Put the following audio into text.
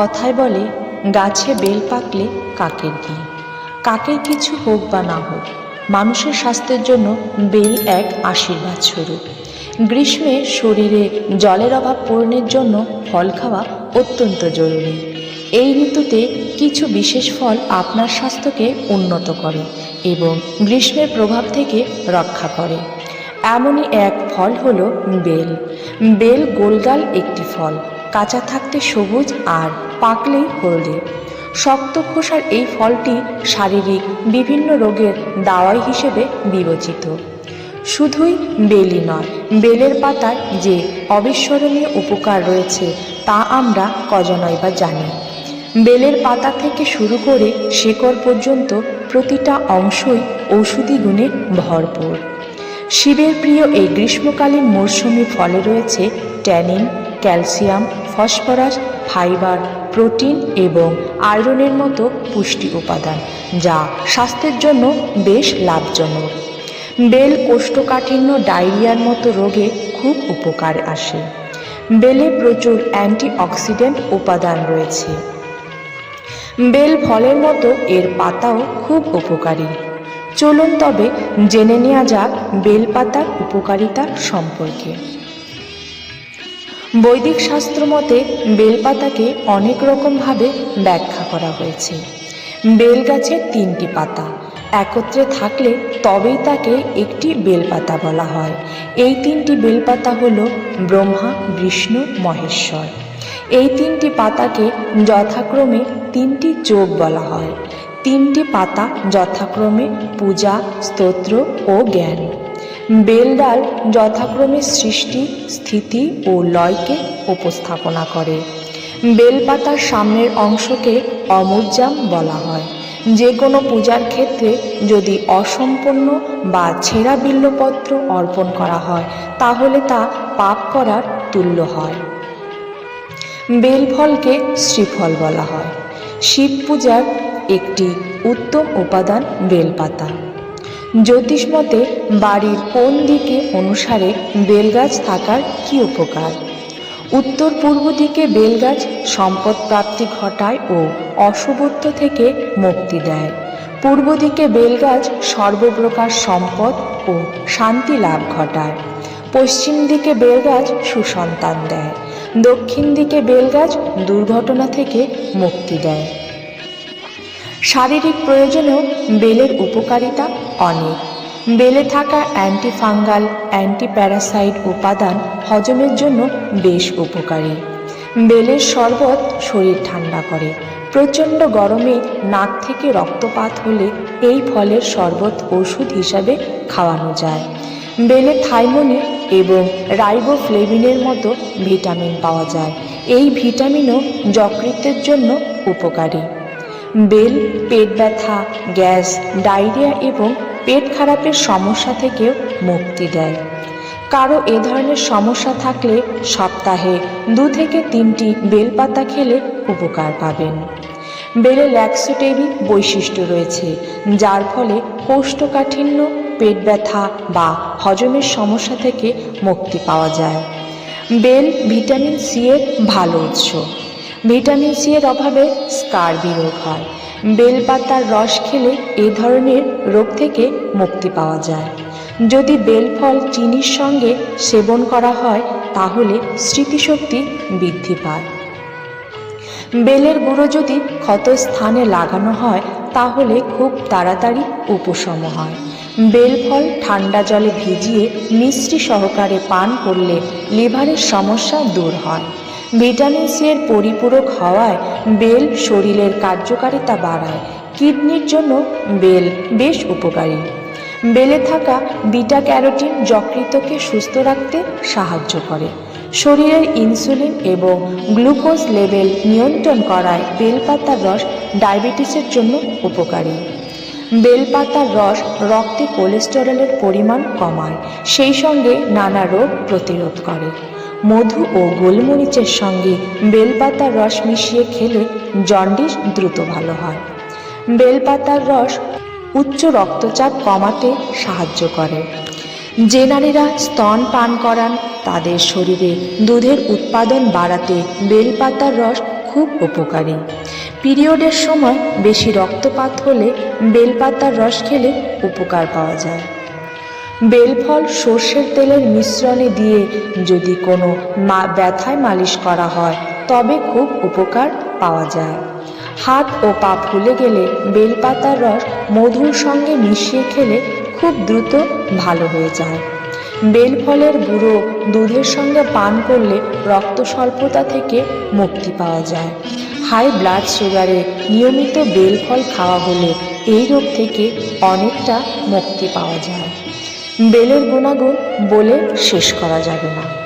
কথায় বলে, গাছে বেল পাকলে কাকের ঘি কাকের কিছু হোক বা না হোক, মানুষের স্বাস্থ্যের জন্য বেল এক আশীর্বাদ স্বরূপ। গ্রীষ্মে শরীরে জলের অভাব পূরণের জন্য ফল খাওয়া অত্যন্ত জরুরি। এই ঋতুতে কিছু বিশেষ ফল আপনার স্বাস্থ্যকে উন্নত করে এবং গ্রীষ্মের প্রভাব থেকে রক্ষা করে। এমনই এক ফল হল বেল। বেল গোলগাল একটি ফল, কাঁচা থাকতে সবুজ আর পাকলেই হলদে। শক্ত খোসার এই ফলটি শারীরিক বিভিন্ন রোগের দাওয়াই হিসেবে বিবেচিত। শুধুই বেলই নয়, বেলের পাতার যে অবিস্মরণীয় উপকার রয়েছে তা আমরা কজনই বা জানি। বেলের পাতা থেকে শুরু করে শেকড় পর্যন্ত প্রতিটা অংশই ঔষধি গুণে ভরপুর। শিবের প্রিয় এই গ্রীষ্মকালীন মরশুমি ফলে রয়েছে tannin, calcium, phosphorus, fibre protein এবং আয়রনের মতো পুষ্টি উপাদান, যা স্বাস্থ্যের জন্য বেশ লাভজনক। বেল কোষ্ঠকাঠিন্য ডায়রিয়ার মতো রোগে খুব উপকার আসে। বেলে প্রচুর অ্যান্টিঅক্সিডেন্ট উপাদান রয়েছে। বেল ফলের মতো এর পাতাও খুব উপকারী। চলুন তবে জেনে নেওয়া যাক বেলপাতার উপকারিতা সম্পর্কে। বৈদিক শাস্ত্র মতে বেলপাতাকে অনেক রকমভাবে ব্যাখ্যা করা হয়েছে। বেল গাছের তিনটি পাতা। একত্রে থাকলে তবেই তাকে একটি বেলপাতা বলা হয়। এই তিনটি বেলপাতা হল ব্রহ্মা, বিষ্ণু, মহেশ্বর। এই তিনটি পাতাকে যথাক্রমে তিনটি চোখ বলা হয়। তিনটি পাতা যথাক্রমে পূজা, স্তোত্র ও জ্ঞান। বেলডাল যথাক্রমে সৃষ্টি, স্থিতি ও লয়কে উপস্থাপনা করে। বেলপাতার সামনের অংশকে অমুজাম বলা হয়। যে কোনো পূজার ক্ষেত্রে যদি অসম্পন্ন বা ছেঁড়া বিল্লপত্র অর্পণ করা হয়, তাহলে তা পাপ করার তুল্য হয়। বেলফলকে শ্রীফল বলা হয়। শিব পূজার একটি উত্তম উপাদান বেলপাতা। জ্যোতিষমতে বাড়ির কোন দিকে অনুসারে বেলগাছ থাকার কি উপকার? উত্তর পূর্ব দিকে বেলগাছ সম্পদ প্রাপ্তি ঘটায় ও অশুভত্ব থেকে মুক্তি দেয়। পূর্ব দিকে বেলগাছ সর্বপ্রকার সম্পদ ও শান্তি লাভ ঘটায়। পশ্চিম দিকে বেলগাছ সুসন্তান দেয়। দক্ষিণ দিকে বেলগাছ দুর্ঘটনা থেকে মুক্তি দেয়। শারীরিক প্রয়োজনেও বেলের উপকারিতা অনেক। বেলে থাকা অ্যান্টিফাঙ্গাল, অ্যান্টিপ্যারাসাইট উপাদান হজমের জন্য বেশ উপকারী। বেলের শরবত শরীর ঠান্ডা করে। প্রচণ্ড গরমে নাক থেকে রক্তপাত হলে এই ফলের শরবত ওষুধ হিসাবে খাওয়ানো যায়। বেলে থাইমনি এবং রাইবোফ্লেভিনের মতো ভিটামিন পাওয়া যায়। এই ভিটামিনও যকৃতের জন্য উপকারী। বেল, পেট ব্যথা, গ্যাস, ডায়রিয়া এবং পেট খারাপের সমস্যা থেকেও মুক্তি দেয়। কারও এ ধরনের সমস্যা থাকলে সপ্তাহে দু থেকে তিনটি বেলপাতা খেলে উপকার পাবেন। বেলে ল্যাক্সোটেরিক বৈশিষ্ট্য রয়েছে, যার ফলে কোষ্ঠকাঠিন্য, পেট ব্যথা বা হজমের সমস্যা থেকে মুক্তি পাওয়া যায়। বেল ভিটামিন সি এর ভালো উৎস। ভিটামিন সি এর অভাবে স্কারবি রোগ হয় বেলপাতার রস খেলে এ ধরনের রোগ থেকে মুক্তি পাওয়া যায়। যদি বেলফল চিনির সঙ্গে সেবন করা হয়, তাহলে স্মৃতিশক্তি বৃদ্ধি পায়। বেলের গুঁড়ো যদি ক্ষত স্থানে লাগানো হয়, তাহলে খুব তাড়াতাড়ি উপশম হয়। বেল ফল ঠান্ডা জলে ভিজিয়ে মিষ্টি সহকারে পান করলে লিভারের সমস্যা দূর হয়। ভিটামিন সি এর পরিপূরক হওয়ায় বেল শরীরের কার্যকারিতা বাড়ায়, কিডনির জন্য বেল বেশ উপকারী। বেলে থাকা বিটা ক্যারোটিন যকৃতকে সুস্থ রাখতে সাহায্য করে। শরীরের ইনসুলিন এবং গ্লুকোজ লেভেল নিয়ন্ত্রণ করায় বেলপাতার রস ডায়াবেটিসের জন্য উপকারী। বেলপাতার রস রক্তে কোলেস্টেরলের পরিমাণ কমায়, সেই সঙ্গে নানা রোগ প্রতিরোধ করে। মধু ও গোলমরিচের সঙ্গে বেলপাতার রস মিশিয়ে খেলে জন্ডিস দ্রুত ভালো হয়। বেলপাতার রস উচ্চ রক্তচাপ কমাতে সাহায্য করে। যে নারীরা স্তন পান করান, তাদের শরীরে দুধের উৎপাদন বাড়াতে বেলপাতার রস খুব উপকারী। পিরিয়ডের সময় বেশি রক্তপাত হলে বেলপাতার রস খেলে উপকার পাওয়া যায়। বেলফল সর্ষের তেলের মিশ্রণে দিয়ে যদি কোনো মা, ব্যথায় মালিশ করা হয়, তবে খুব উপকার পাওয়া যায়। হাত ও পা ফুলে গেলে বেলপাতার রস মধুর সঙ্গে মিশিয়ে খেলে খুব দ্রুত ভালো হয়ে যায়। বেলফলের গুঁড়ো দুধের সঙ্গে পান করলে রক্ত স্বল্পতা থেকে মুক্তি পাওয়া যায়। হাই ব্লাড সুগারে নিয়মিত বেলফল খাওয়া হলে এই রোগ থেকে অনেকটা মুক্তি পাওয়া যায়। বেলের গুণাগুণ বলে শেষ করা যাবে না।